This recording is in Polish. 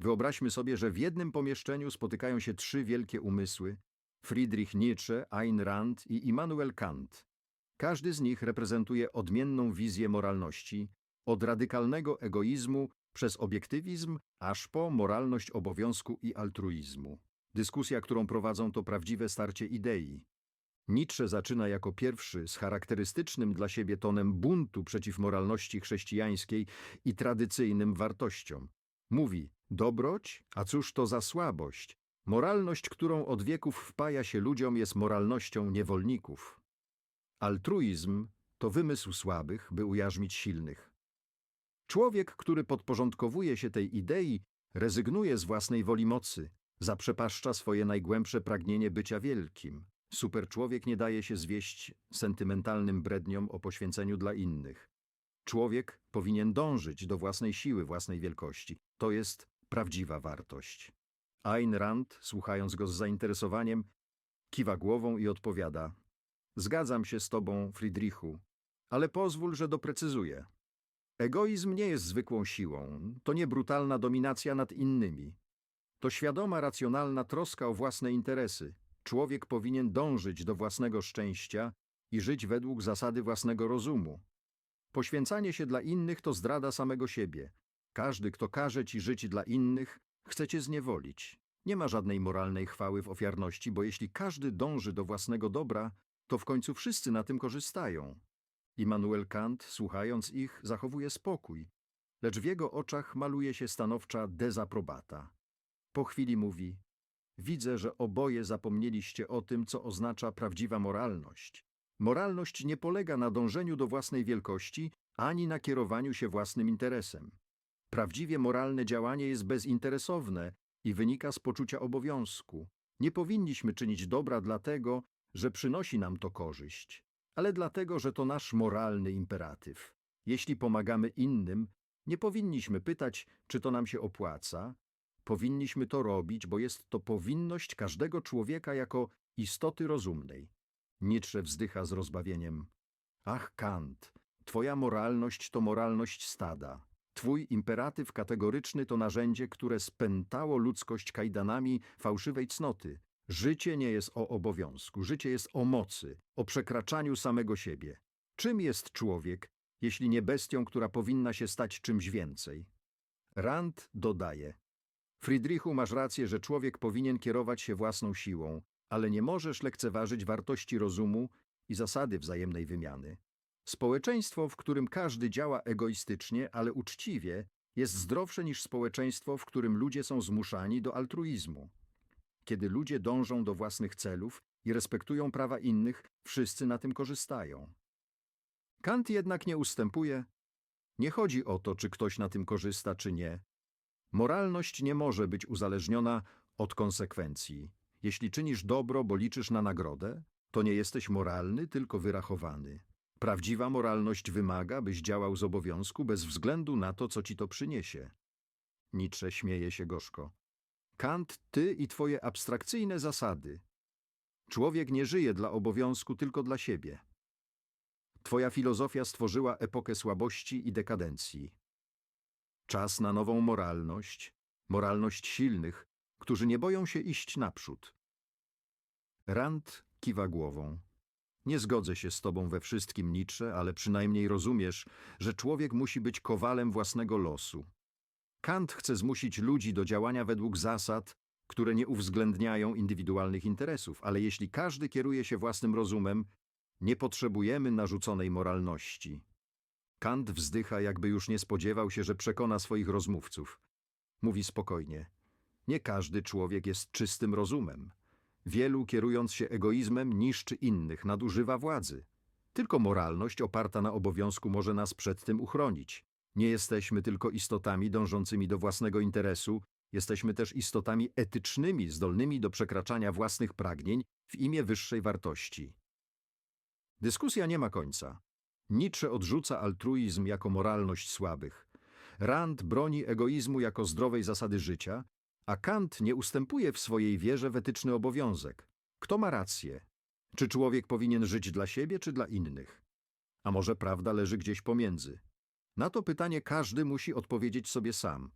Wyobraźmy sobie, że w jednym pomieszczeniu spotykają się trzy wielkie umysły Friedrich Nietzsche, Ayn Rand i Immanuel Kant. Każdy z nich reprezentuje odmienną wizję moralności, od radykalnego egoizmu przez obiektywizm aż po moralność obowiązku i altruizmu. Dyskusja, którą prowadzą, to prawdziwe starcie idei. Nietzsche zaczyna jako pierwszy z charakterystycznym dla siebie tonem buntu przeciw moralności chrześcijańskiej i tradycyjnym wartościom. Mówi: Dobroć, a cóż to za słabość? Moralność, którą od wieków wpaja się ludziom, jest moralnością niewolników. Altruizm to wymysł słabych, by ujarzmić silnych. Człowiek, który podporządkowuje się tej idei, rezygnuje z własnej woli mocy, zaprzepaszcza swoje najgłębsze pragnienie bycia wielkim. Superczłowiek nie daje się zwieść sentymentalnym bredniom o poświęceniu dla innych. Człowiek powinien dążyć do własnej siły, własnej wielkości. To jest prawdziwa wartość. Ayn Rand, słuchając go z zainteresowaniem, kiwa głową i odpowiada: Zgadzam się z tobą, Friedrichu, ale pozwól, że doprecyzuję. Egoizm nie jest zwykłą siłą, to nie brutalna dominacja nad innymi. To świadoma, racjonalna troska o własne interesy. Człowiek powinien dążyć do własnego szczęścia i żyć według zasady własnego rozumu. Poświęcanie się dla innych to zdrada samego siebie. Każdy, kto każe ci żyć dla innych, chce cię zniewolić. Nie ma żadnej moralnej chwały w ofiarności, bo jeśli każdy dąży do własnego dobra, to w końcu wszyscy na tym korzystają. Immanuel Kant, słuchając ich, zachowuje spokój, lecz w jego oczach maluje się stanowcza dezaprobata. Po chwili mówi: Widzę, że oboje zapomnieliście o tym, co oznacza prawdziwa moralność. Moralność nie polega na dążeniu do własnej wielkości ani na kierowaniu się własnym interesem. Prawdziwie moralne działanie jest bezinteresowne i wynika z poczucia obowiązku. Nie powinniśmy czynić dobra dlatego, że przynosi nam to korzyść, ale dlatego, że to nasz moralny imperatyw. Jeśli pomagamy innym, nie powinniśmy pytać, czy to nam się opłaca. Powinniśmy to robić, bo jest to powinność każdego człowieka jako istoty rozumnej. Nietzsche wzdycha z rozbawieniem. Ach, Kant, twoja moralność to moralność stada. Twój imperatyw kategoryczny to narzędzie, które spętało ludzkość kajdanami fałszywej cnoty. Życie nie jest o obowiązku, życie jest o mocy, o przekraczaniu samego siebie. Czym jest człowiek, jeśli nie bestią, która powinna się stać czymś więcej? Rand dodaje. Friedrichu, masz rację, że człowiek powinien kierować się własną siłą, ale nie możesz lekceważyć wartości rozumu i zasady wzajemnej wymiany. Społeczeństwo, w którym każdy działa egoistycznie, ale uczciwie, jest zdrowsze niż społeczeństwo, w którym ludzie są zmuszani do altruizmu. Kiedy ludzie dążą do własnych celów i respektują prawa innych, wszyscy na tym korzystają. Kant jednak nie ustępuje. Nie chodzi o to, czy ktoś na tym korzysta, czy nie. Moralność nie może być uzależniona od konsekwencji. Jeśli czynisz dobro, bo liczysz na nagrodę, to nie jesteś moralny, tylko wyrachowany. Prawdziwa moralność wymaga, byś działał z obowiązku bez względu na to, co ci to przyniesie. Nietzsche śmieje się gorzko. Kant, ty i twoje abstrakcyjne zasady. Człowiek nie żyje dla obowiązku, tylko dla siebie. Twoja filozofia stworzyła epokę słabości i dekadencji. Czas na nową moralność, moralność silnych, którzy nie boją się iść naprzód. Rand kiwa głową. Nie zgodzę się z tobą we wszystkim, Nietzsche, ale przynajmniej rozumiesz, że człowiek musi być kowalem własnego losu. Kant chce zmusić ludzi do działania według zasad, które nie uwzględniają indywidualnych interesów, ale jeśli każdy kieruje się własnym rozumem, nie potrzebujemy narzuconej moralności. Kant wzdycha, jakby już nie spodziewał się, że przekona swoich rozmówców. Mówi spokojnie. Nie każdy człowiek jest czystym rozumem. Wielu, kierując się egoizmem, niszczy innych, nadużywa władzy. Tylko moralność oparta na obowiązku może nas przed tym uchronić. Nie jesteśmy tylko istotami dążącymi do własnego interesu, jesteśmy też istotami etycznymi, zdolnymi do przekraczania własnych pragnień w imię wyższej wartości. Dyskusja nie ma końca. Nietzsche odrzuca altruizm jako moralność słabych. Rand broni egoizmu jako zdrowej zasady życia, a Kant nie ustępuje w swojej wierze w etyczny obowiązek. Kto ma rację? Czy człowiek powinien żyć dla siebie, czy dla innych? A może prawda leży gdzieś pomiędzy? Na to pytanie każdy musi odpowiedzieć sobie sam.